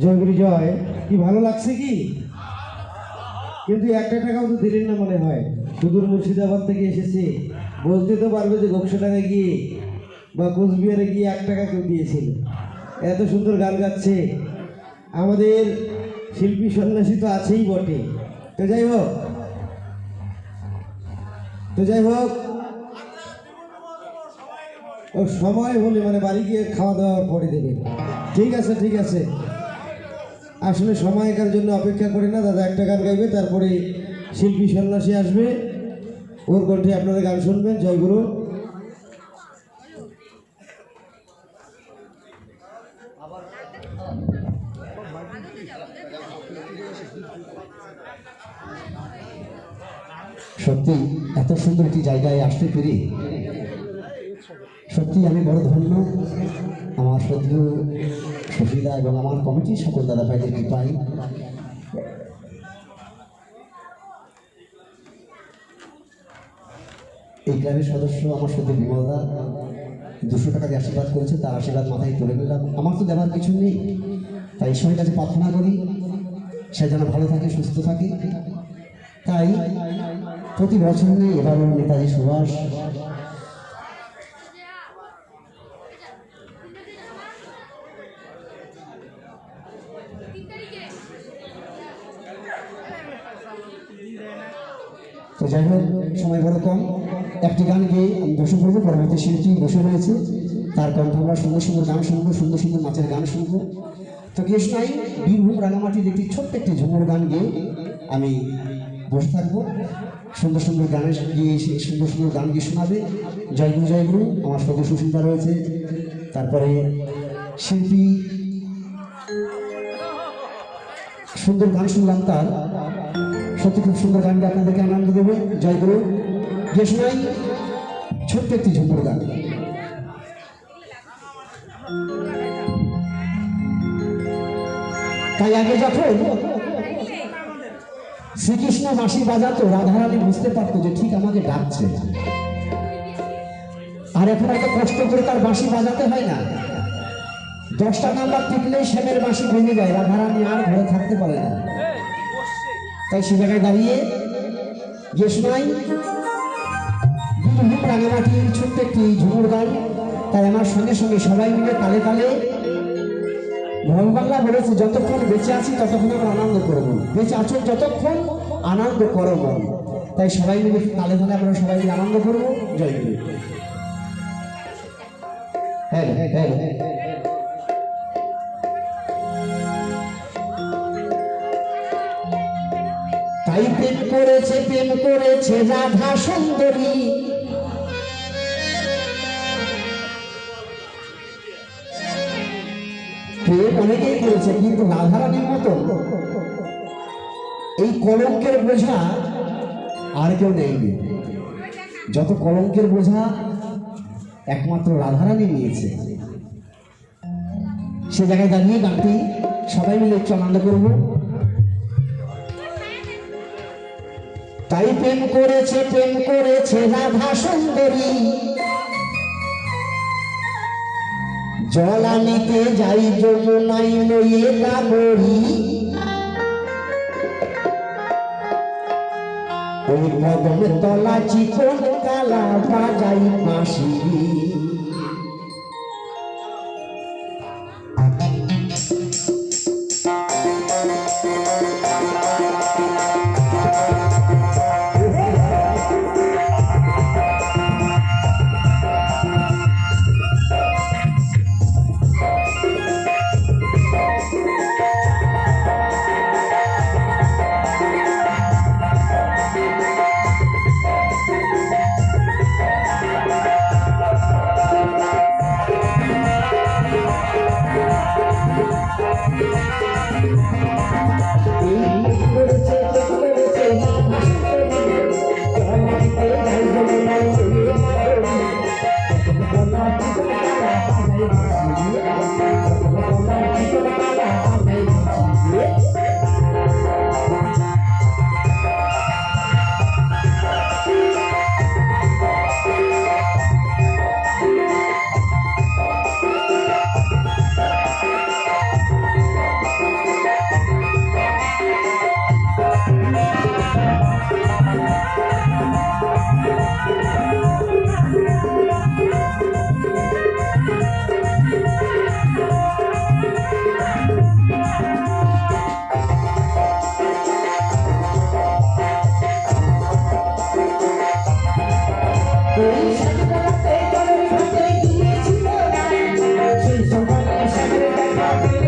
জয়গুরি জয়। কি ভালো লাগছে কি? কিন্তু একটা টাকাও তো দিলেন না মনে হয়। সুদূর মুর্শিদাবাদ থেকে এসেছে। বলতে তো পারবে যে গোকশো টাকা গিয়ে বা কোচবিহারে গিয়ে এক টাকা কেউ দিয়েছিল। এত সুন্দর গান গাচ্ছে। আমাদের শিল্পী সন্ন্যাসী তো আছেই বটে। তো যাই হোক। তো যাই হোক। ও সময় হলে মানে বাড়ি গিয়ে খাওয়া দাওয়ার পরে দেবে। ঠিক আছে ঠিক আছে। আসলে সময়কার জন্য অপেক্ষা করি না, দাদা একটা গান গাইবে, তারপরে শিল্পী সন্ন্যাসী আসবে। ওর কণ্ঠে আপনারা গান শুনবেন জয়গুরু সত্যি, এত সুন্দর একটি জায়গায় আসতে পেরে সত্যি আমি বড় ধন্য। আমার সদ্য সুবিধা এবং আমার কমিটির সকল দাদা ভাইদের কৃপায় এই ক্লাবের সদস্য আমার সাথে বিমলদা। দুশো টাকা দিয়ে আশীর্বাদ করেছে, তার আশীর্বাদ মাথায় তুলে নিলাম। আমার তো দেওয়ার কিছু নেই। তাই ঈশ্বরের কাছে প্রার্থনা করি, সে যেন ভালো থাকে, সুস্থ থাকে। তাই প্রতি বছর নেই, এবারও নেতাজি সুভাষ। তো যাই হোক, সময় বড় কম। একটি গান গিয়ে আমি বসে পড়ব পরবর্তী শিল্পী বসে রয়েছে। তার কণ্ঠে আমরা সুন্দর সুন্দর গান শুনব, সুন্দর সুন্দর নাচের গান শুনব। তো কেশ নাই, বীরভূম রাঙামাটির একটি ছোট্ট একটি ঝুমুর গান গিয়ে আমি বসে থাকব। সুন্দর সুন্দর গানের গিয়ে সুন্দর সুন্দর গান গিয়ে শোনাবে। জয়গুরু জয়গুরু আমার সঙ্গে সুচিন্তা রয়েছে। তারপরে শিল্পী সুন্দর গান শুনলাম তার। সত্যি খুব সুন্দর গানটা আপনাদেরকে আনন্দ দেবে, জয় গুরু যে সময় ছোট্ট একটি ঝুমুর গান। তাই আগে যখন শ্রীকৃষ্ণ বাঁশি বাজাতো, রাধারানী বুঝতে পারতো যে ঠিক আমাকে ডাকছে। আর এখন এত কষ্ট করে তার বাঁশি বাজাতে হয় না। দশটা নাম্বার টিপলেই শ্যামের বাঁশি ভেঙে যায়, রাধারানী আর ঘরে থাকতে পারে না। তাই সে জায়গায় দাঁড়িয়ে যে সময় বীরভূম রাঙামাটির ছোট্ট একটি ঝুমুর গান, তাই আমার সঙ্গে সঙ্গে সবাই মিলে তালে তালে বাংলা বলেছে, যতক্ষণ বেঁচে আছি ততক্ষণ আমরা আনন্দ করব। বেঁচে আছো যতক্ষণ আনন্দ করো মন। তাই সবাই মিলে তালে তালে আমরা সবাই মিলে আনন্দ করব। জয় হ্যাঁ হ্যাঁ হ্যাঁ হ্যাঁ। তাই প্রেম করেছে প্রেম করেছে রাধা সুন্দরী। প্রেম অনেকেই করেছে, কিন্তু রাধারানীর মতো। এই কলঙ্কের বোঝা আর কেউ নেয়নি। যত কলঙ্কের বোঝা একমাত্র রাধারানী নিয়েছে। সে জায়গায় দাঁড়িয়ে গানটি সবাই মিলে একটু আনন্দ করব। তাই প্রেম করেছে প্রেম করেছে রাধা সুন্দরী জল আনিতে যাই যমুনাই লইয়ে নাগরী ওই তলা চিকন কালা বাজাই মাসি Amen.